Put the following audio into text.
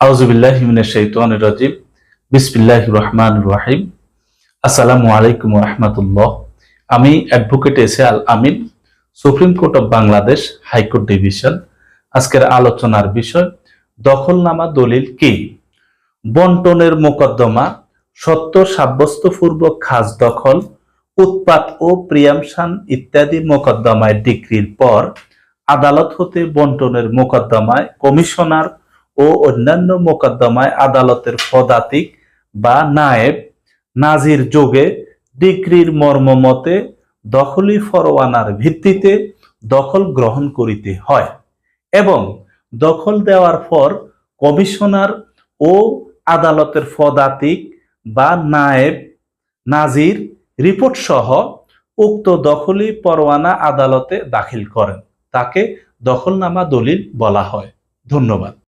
আউজুবিল্লাহ শাইতানির রাজিম। বিসমিল্লাহ আসসালামু আলাইকুম রহমতুল্লাহ। আমি advocate Al Amin, supreme court of Bangladesh high court division. আজকের আলোচনার বিষয়, দখলনামা দলিল কি? বন্টনের মোকদ্দমা সত্য সাব্যস্তপূর্বক খাস দখল, উৎপাত ও প্রিয়ামশান ইত্যাদি মোকদ্দমায় ডিগ্রির পর আদালত হতে বন্টনের মোকদ্দমায় কমিশনার ও অন্যান্য মোকদ্দমায় আদালতের পদাতিক বা নায়েব নাজির যোগে ডিগ্রির মর্মমতে দখলি ফরওয়ানার ভিত্তিতে দখল গ্রহণ করিতে হয় এবং দখল দেওয়ার পর কমিশনার ও আদালতের পদাতিক বা নায়েব নাজির রিপোর্ট সহ উক্ত দখলি পরোয়ানা আদালতে দাখিল করেন। তাকে দখলনামা দলিল বলা হয়। ধন্যবাদ।